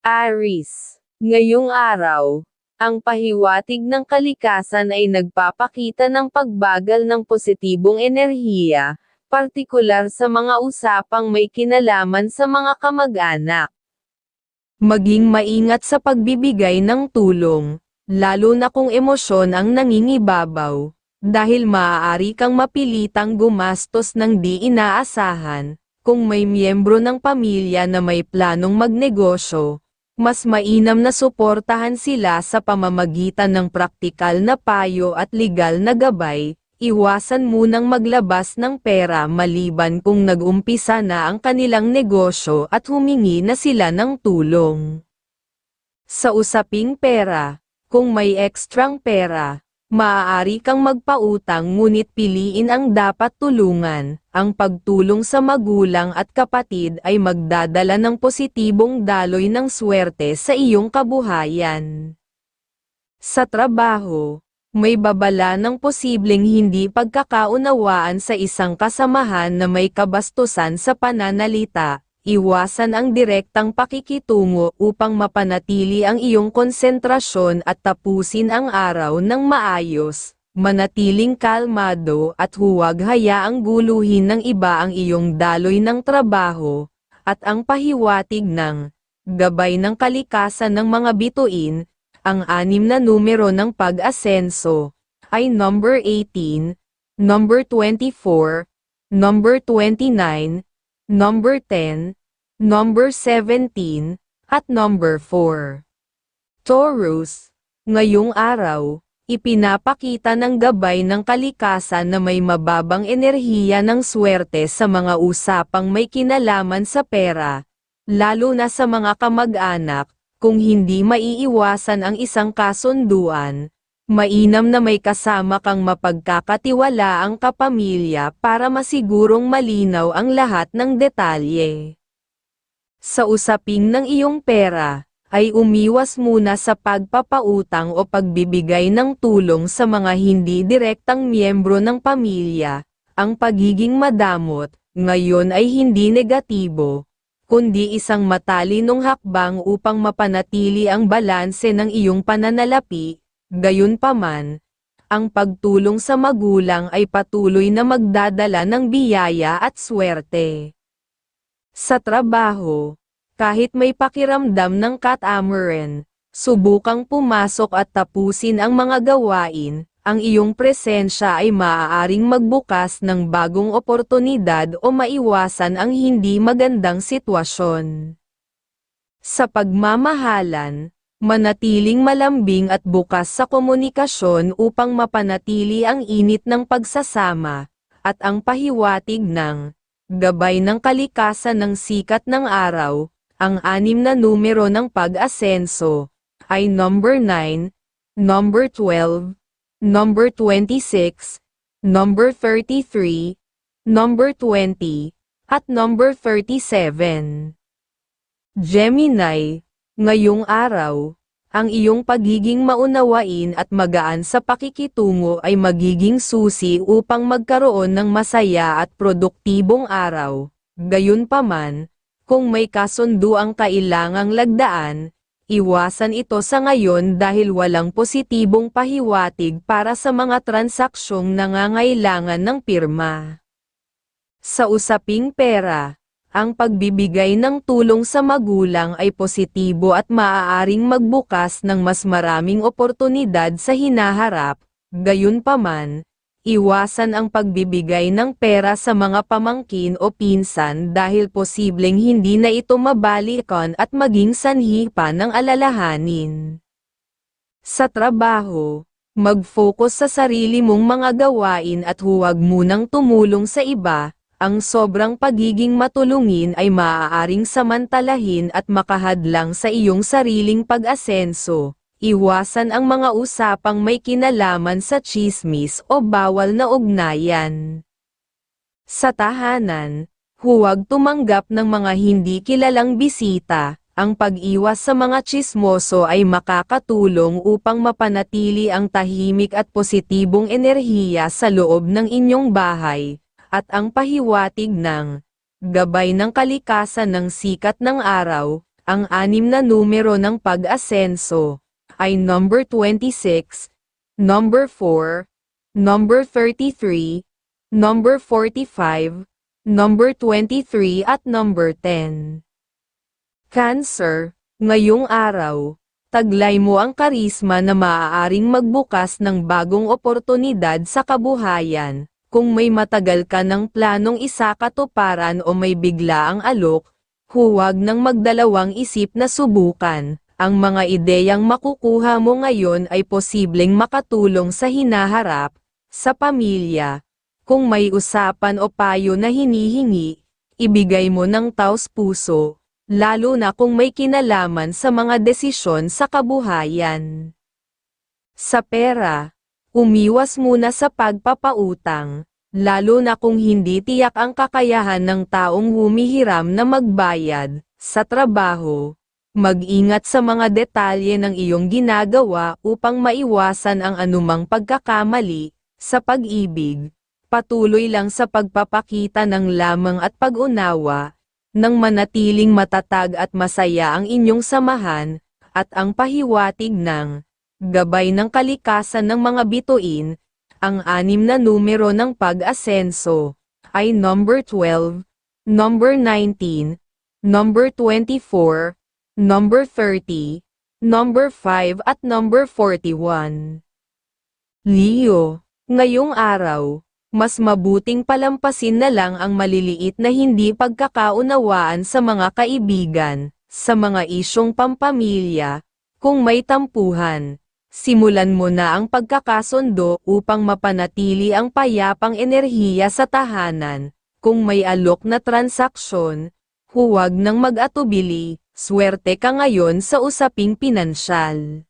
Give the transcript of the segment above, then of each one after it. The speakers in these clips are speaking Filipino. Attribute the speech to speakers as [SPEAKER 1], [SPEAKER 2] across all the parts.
[SPEAKER 1] Aris. Ngayong araw, ang pahiwatig ng kalikasan ay nagpapakita ng pagbagal ng positibong enerhiya, partikular sa mga usapang may kinalaman sa mga kamag-anak. Maging maingat sa pagbibigay ng tulong, lalo na kung emosyon ang nangingibabaw, dahil maaari kang mapilitang gumastos ng di inaasahan, kung may miyembro ng pamilya na may planong magnegosyo, mas mainam na suportahan sila sa pamamagitan ng praktikal na payo at legal na gabay, iwasan munang maglabas ng pera maliban kung nag-umpisa na ang kanilang negosyo at humingi na sila ng tulong. Sa usaping pera, kung may ekstrang pera, maaari kang magpautang ngunit piliin ang dapat tulungan. Ang pagtulong sa magulang at kapatid ay magdadala ng positibong daloy ng swerte sa iyong kabuhayan. Sa trabaho, may babala ng posibleng hindi pagkakaunawaan sa isang kasamahan na may kabastusan sa pananalita. Iwasan ang direktang pakikitungo upang mapanatili ang iyong konsentrasyon at tapusin ang araw ng maayos. Manatiling kalmado at huwag hayaang guluhin ng iba ang iyong daloy ng trabaho, at ang pahiwatig ng gabay ng kalikasan ng mga bituin, ang anim na numero ng pag-asenso, ay number 18, number 24, number 29, number 10, number 17, at number 4. Taurus, ngayong araw, ipinapakita ng gabay ng kalikasan na may mababang enerhiya ng swerte sa mga usapang may kinalaman sa pera, lalo na sa mga kamag-anak, kung hindi maiiwasan ang isang kasunduan, mainam na may kasama kang mapagkakatiwala ang kapamilya para masigurong malinaw ang lahat ng detalye. Sa usaping ng iyong pera, ay umiwas muna sa pagpapautang o pagbibigay ng tulong sa mga hindi direktang miyembro ng pamilya. Ang pagiging madamot, ngayon ay hindi negatibo, kundi isang matalinong hakbang upang mapanatili ang balanse ng iyong pananalapi, Gayunpaman, ang pagtulong sa magulang ay patuloy na magdadala ng biyaya at swerte. Sa trabaho, kahit may pakiramdam ng katamaran, subukang pumasok at tapusin ang mga gawain, ang iyong presensya ay maaaring magbukas ng bagong oportunidad o maiwasan ang hindi magandang sitwasyon. Sa pagmamahalan, manatiling malambing at bukas sa komunikasyon upang mapanatili ang init ng pagsasama, at ang pahiwatig ng gabay ng kalikasan ng sikat ng araw, ang anim na numero ng pag-asenso, ay number 9, number 12, number 26, number 33, number 20, at number 37. Gemini, Ngayong araw, ang iyong pagiging maunawain at magaan sa pakikitungo ay magiging susi upang magkaroon ng masaya at produktibong araw. Gayunpaman, kung may kasundo ang kailangang lagdaan, iwasan ito sa ngayon dahil walang positibong pahiwatig para sa mga transaksyong nangangailangan ng pirma. Sa usaping pera, ang pagbibigay ng tulong sa magulang ay positibo at maaaring magbukas ng mas maraming oportunidad sa hinaharap, gayunpaman, iwasan ang pagbibigay ng pera sa mga pamangkin o pinsan dahil posibleng hindi na ito mabalikan at maging sanhi pa ng alalahanin. Sa trabaho, mag-focus sa sarili mong mga gawain at huwag munang tumulong sa iba, ang sobrang pagiging matulungin ay maaaring samantalahin at makahadlang sa iyong sariling pag-asenso. Iwasan ang mga usapang may kinalaman sa chismis o bawal na ugnayan. Sa tahanan, huwag tumanggap ng mga hindi kilalang bisita. Ang pag-iwas sa mga chismoso ay makakatulong upang mapanatili ang tahimik at positibong enerhiya sa loob ng inyong bahay at ang pahiwatig ng gabay ng kalikasan ng sikat ng araw, ang anim na numero ng pag-asenso ay number 26, number 4, number 33, number 45, number 23 at number 10. Cancer, ngayong araw, taglay mo ang karisma na maaaring magbukas ng bagong oportunidad sa kabuhayan. Kung may matagal ka ng planong isakatuparan o may bigla ang alok, huwag nang magdalawang isip na subukan. Ang mga ideyang makukuha mo ngayon ay posibleng makatulong sa hinaharap, sa pamilya. Kung may usapan o payo na hinihingi, ibigay mo ng taos puso, lalo na kung may kinalaman sa mga desisyon sa kabuhayan. Sa pera, umiwas muna sa pagpapautang, lalo na kung hindi tiyak ang kakayahan ng taong humihiram na magbayad, sa trabaho. Mag-ingat sa mga detalye ng iyong ginagawa upang maiwasan ang anumang pagkakamali, sa pag-ibig. Patuloy lang sa pagpapakita ng lamang at pag-unawa, nang manatiling matatag at masaya ang inyong samahan, at ang pahiwatig ng gabay ng kalikasan ng mga bituin, ang anim na numero ng pag-asenso, ay number 12, number 19, number 24, number 30, number 5 at number 41. Leo, ngayong araw, mas mabuting palampasin na lang ang maliliit na hindi pagkakaunawaan sa mga kaibigan, sa mga isyong pampamilya, kung may tampuhan. Simulan mo na ang pagkakasundo upang mapanatili ang payapang enerhiya sa tahanan. Kung may alok na transaksyon, huwag nang mag-atubili, swerte ka ngayon sa usaping pinansyal.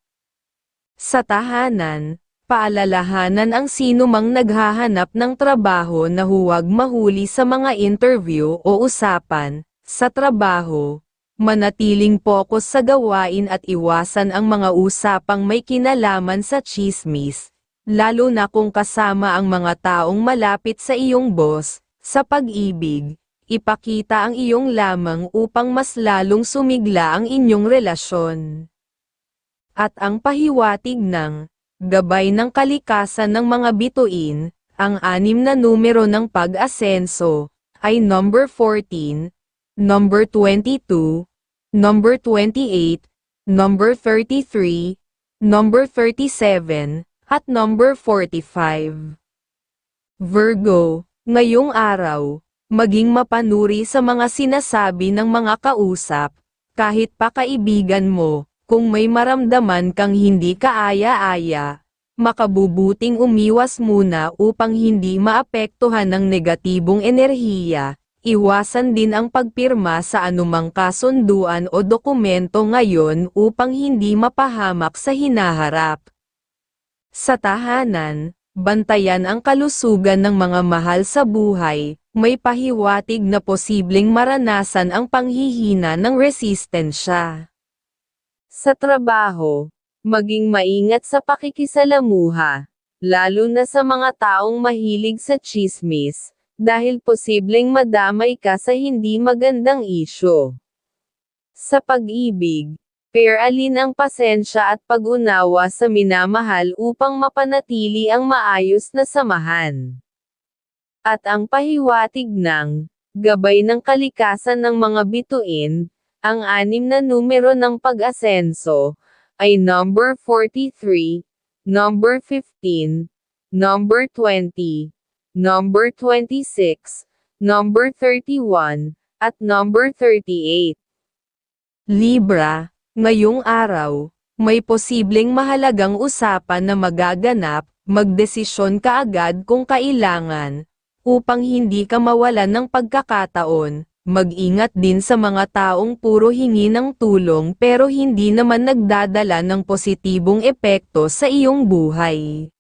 [SPEAKER 1] Sa tahanan, paalalahanan ang sino mang naghahanap ng trabaho na huwag mahuli sa mga interview o usapan, sa trabaho, manatiling pokus sa gawain at iwasan ang mga usapang may kinalaman sa chismis, lalo na kung kasama ang mga taong malapit sa iyong boss, sa pag-ibig, ipakita ang iyong lamang upang mas lalong sumigla ang inyong relasyon. At ang pahiwatig ng gabay ng kalikasan ng mga bituin, ang anim na numero ng pag-asenso, ay number 14, number 22, number 28, number 33, number 37, at number 45. Virgo, ngayong araw, maging mapanuri sa mga sinasabi ng mga kausap, kahit pa kaibigan mo, kung may maramdaman kang hindi kaaya-aya, makabubuting umiwas muna upang hindi maapektuhan ng negatibong enerhiya, iwasan din ang pagpirma sa anumang kasunduan o dokumento ngayon upang hindi mapahamak sa hinaharap. Sa tahanan, bantayan ang kalusugan ng mga mahal sa buhay, may pahiwatig na posibleng maranasan ang panghihina ng resistensya. Sa trabaho, maging maingat sa pakikisalamuha, lalo na sa mga taong mahilig sa chismis, dahil posibleng madamay ka sa hindi magandang isyo. Sa pag-ibig, Pairalin ang pasensya at pag-unawa sa minamahal upang mapanatili ang maayos na samahan. At ang pahiwatig ng gabay ng kalikasan ng mga bituin, ang anim na numero ng pag-asenso, ay number 43, number 15, number 20, number 26, number 31, at number 38. Libra, ngayong araw, may posibleng mahalagang usapan na magaganap, magdesisyon ka agad kung kailangan, upang hindi ka mawalan ng pagkakataon, mag-ingat din sa mga taong puro hingi ng tulong pero hindi naman nagdadala ng positibong epekto sa iyong buhay.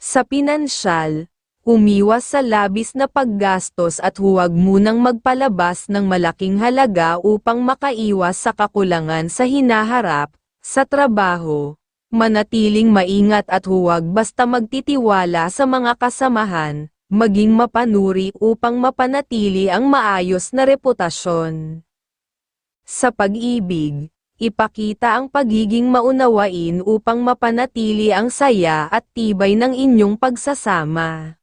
[SPEAKER 1] Sa pinansyal, umiwas sa labis na paggastos at huwag munang magpalabas ng malaking halaga upang makaiwas sa kakulangan sa hinaharap, sa trabaho, manatiling maingat at huwag basta magtitiwala sa mga kasamahan, maging mapanuri upang mapanatili ang maayos na reputasyon. Sa pag-ibig, ipakita ang pagiging maunawain upang mapanatili ang saya at tibay ng inyong pagsasama.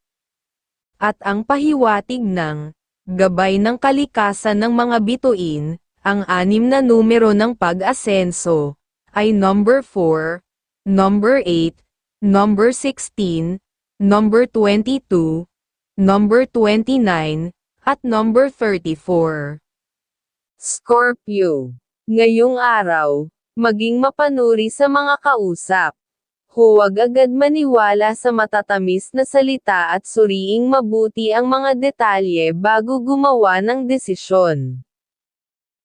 [SPEAKER 1] At ang pahiwatig ng gabay ng kalikasan ng mga bituin, ang anim na numero ng pag-asenso, ay number 4, number 8, number 16, number 22, number 29, at number 34. Scorpio. Ngayong araw, maging mapanuri sa mga kausap. Huwag agad maniwala sa matatamis na salita at suriing mabuti ang mga detalye bago gumawa ng desisyon.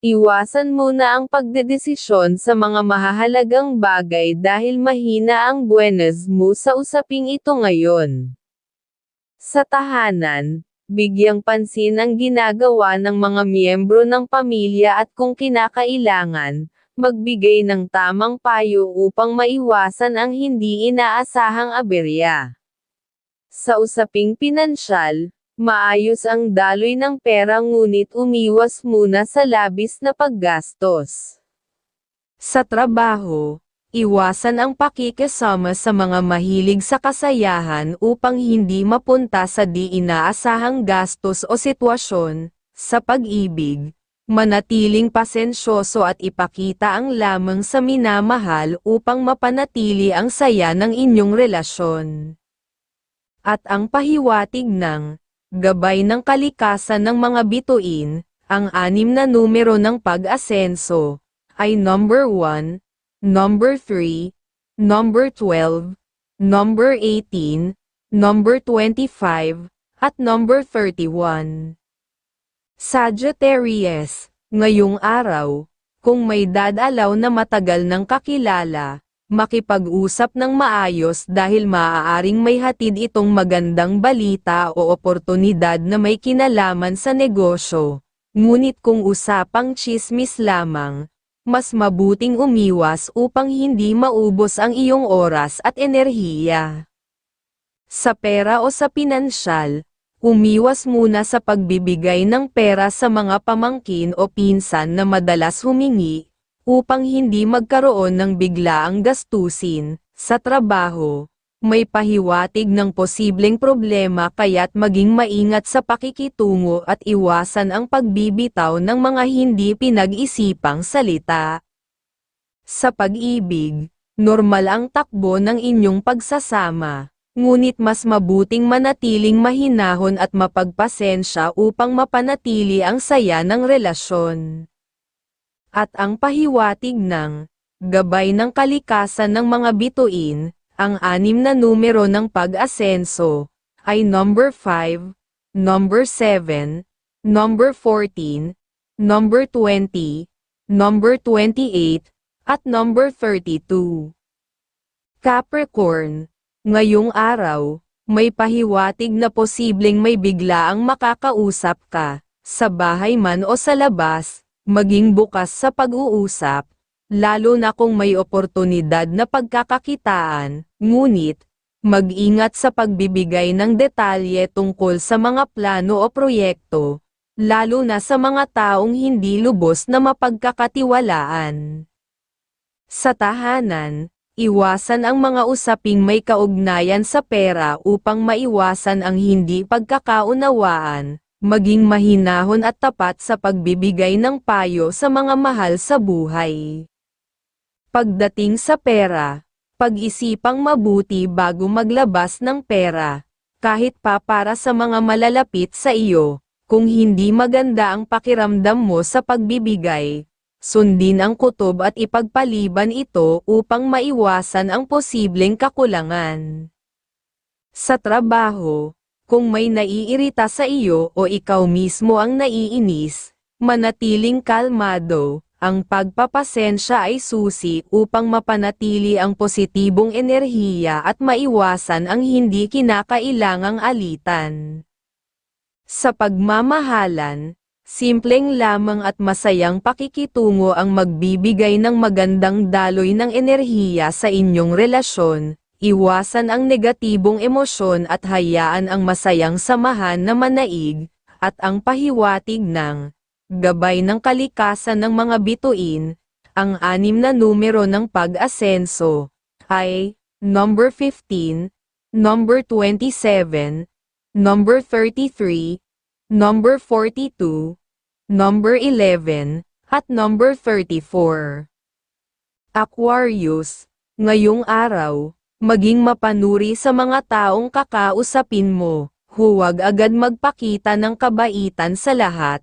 [SPEAKER 1] Iwasan muna ang pagdedesisyon sa mga mahahalagang bagay dahil mahina ang buenas mo sa usaping ito ngayon. Sa tahanan, bigyang pansin ang ginagawa ng mga miyembro ng pamilya at kung kinakailangan, magbigay ng tamang payo upang maiwasan ang hindi inaasahang aberya. Sa usaping pinansyal, maayos ang daloy ng pera ngunit umiwas muna sa labis na paggastos. Sa trabaho, iwasan ang pakikisama sa mga mahilig sa kasayahan upang hindi mapunta sa di inaasahang gastos o sitwasyon. Sa pag-ibig, manatiling pasensyoso at ipakita ang lamang sa minamahal upang mapanatili ang saya ng inyong relasyon. At ang pahiwatig ng gabay ng kalikasan ng mga bituin, ang anim na numero ng pag-asenso, ay number 1, number 3, number 12, number 18, number 25, at number 31. Sagittarius, ngayong araw, kung may dadalaw na matagal ng kakilala, makipag-usap ng maayos dahil maaaring may hatid itong magandang balita o oportunidad na may kinalaman sa negosyo. Ngunit kung usapang chismis lamang, mas mabuting umiwas upang hindi maubos ang iyong oras at enerhiya. Sa pera o sa pinansyal, umiwas muna sa pagbibigay ng pera sa mga pamangkin o pinsan na madalas humingi, upang hindi magkaroon ng biglaang gastusin. Sa trabaho, may pahiwatig ng posibleng problema kaya't maging maingat sa pakikitungo at iwasan ang pagbibitaw ng mga hindi pinag-isipang salita. Sa pag-ibig, normal ang takbo ng inyong pagsasama, ngunit mas mabuting manatiling mahinahon at mapagpasensya upang mapanatili ang saya ng relasyon. At ang pahiwatig ng gabay ng kalikasan ng mga bituin, ang anim na numero ng pag-asenso, ay number 5, number 7, number 14, number 20, number 28, at number 32. Capricorn, ngayong araw, may pahiwatig na posibleng may biglaang makakausap ka, sa bahay man o sa labas, maging bukas sa pag-uusap, lalo na kung may oportunidad na pagkakakitaan, ngunit, mag-ingat sa pagbibigay ng detalye tungkol sa mga plano o proyekto, lalo na sa mga taong hindi lubos na mapagkakatiwalaan. Sa tahanan, iwasan ang mga usaping may kaugnayan sa pera upang maiwasan ang hindi pagkakaunawaan, maging mahinahon at tapat sa pagbibigay ng payo sa mga mahal sa buhay. Pagdating sa pera, pag-isipang mabuti bago maglabas ng pera, kahit pa para sa mga malalapit sa iyo, kung hindi maganda ang pakiramdam mo sa pagbibigay, sundin ang kutob at ipagpaliban ito upang maiwasan ang posibleng kakulangan. Sa trabaho, kung may naiirita sa iyo o ikaw mismo ang naiinis, manatiling kalmado, ang pagpapasensya ay susi upang mapanatili ang positibong enerhiya at maiwasan ang hindi kinakailangang alitan. Sa pagmamahalan, Simpleng lamang at masayang pakikitungo ang magbibigay ng magandang daloy ng enerhiya sa inyong relasyon, iwasan ang negatibong emosyon at hayaan ang masayang samahan na manaig, at ang pahiwatig ng gabay ng kalikasan ng mga bituin, ang anim na numero ng pag-asenso, ay, number 15, number 27, number 33, number 42, number 11, at number 34. Aquarius, ngayong araw, maging mapanuri sa mga taong kakausapin mo, huwag agad magpakita ng kabaitan sa lahat,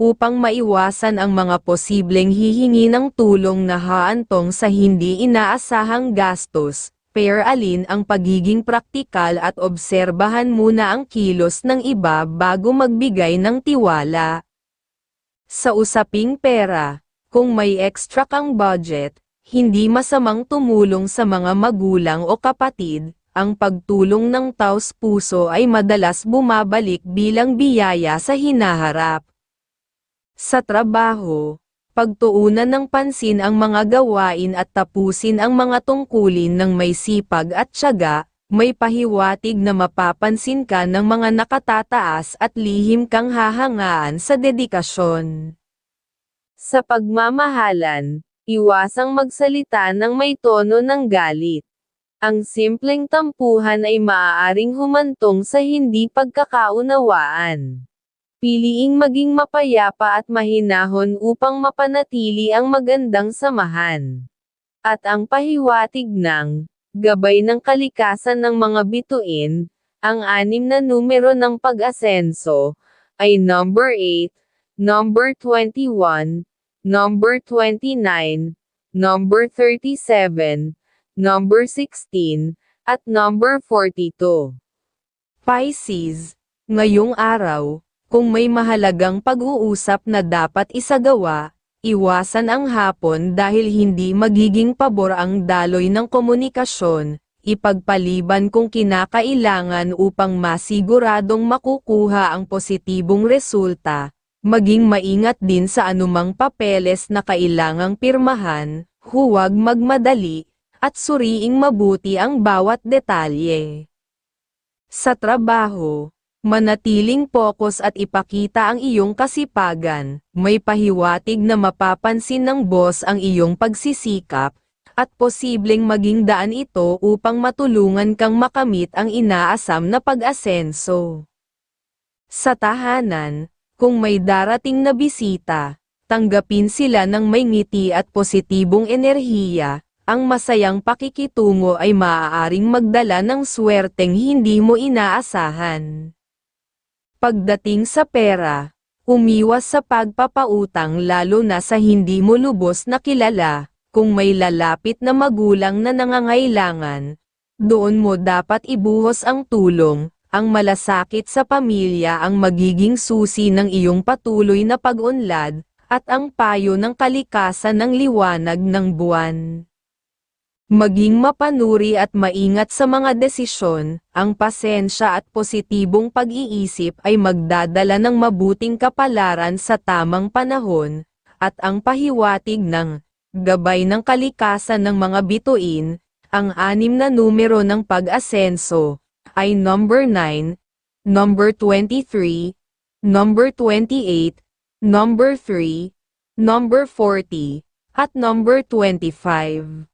[SPEAKER 1] upang maiwasan ang mga posibleng hihingi ng tulong na haantong sa hindi inaasahang gastos, pair alin ang pagiging praktikal at obserbahan muna ang kilos ng iba bago magbigay ng tiwala. Sa usaping pera, kung may extra kang budget, hindi masamang tumulong sa mga magulang o kapatid, ang pagtulong ng taos puso ay madalas bumabalik bilang biyaya sa hinaharap. Sa trabaho, pagtuunan ng pansin ang mga gawain at tapusin ang mga tungkulin ng may sipag at tiyaga, may pahiwatig na mapapansin ka ng mga nakatataas at lihim kang hahangaan sa dedikasyon. Sa pagmamahalan, iwasang magsalita ng may tono ng galit. Ang simpleng tampuhan ay maaaring humantong sa hindi pagkakaunawaan. Piliing maging mapayapa at mahinahon upang mapanatili ang magandang samahan. At ang pahiwatig ng gabay ng kalikasan ng mga bituin, ang anim na numero ng pag-asenso, ay number 8, number 21, number 29, number 37, number 16, at number 42. Pisces, ngayong araw, kung may mahalagang pag-uusap na dapat isagawa, iwasan ang hapon dahil hindi magiging pabor ang daloy ng komunikasyon, ipagpaliban kung kinakailangan upang masiguradong makukuha ang positibong resulta, maging maingat din sa anumang papeles na kailangang pirmahan, huwag magmadali, at suriing mabuti ang bawat detalye. Sa trabaho, manatiling focus at ipakita ang iyong kasipagan, may pahiwatig na mapapansin ng boss ang iyong pagsisikap, at posibleng maging daan ito upang matulungan kang makamit ang inaasam na pag-asenso. Sa tahanan, kung may darating na bisita, tanggapin sila ng may ngiti at positibong enerhiya, ang masayang pakikitungo ay maaaring magdala ng swerteng hindi mo inaasahan. Pagdating sa pera, umiwas sa pagpapautang lalo na sa hindi mo lubos na kilala, kung may lalapit na magulang na nangangailangan, doon mo dapat ibuhos ang tulong, ang malasakit sa pamilya ang magiging susi ng iyong patuloy na pag-unlad, at ang payo ng kalikasan ng liwanag ng buwan. Maging mapanuri at maingat sa mga desisyon, ang pasensya at positibong pag-iisip ay magdadala ng mabuting kapalaran sa tamang panahon, at ang pahiwatig ng gabay ng kalikasan ng mga bituin, ang anim na numero ng pag-asenso, ay number 9, number 23, number 28, number 3, number 40, at number 25.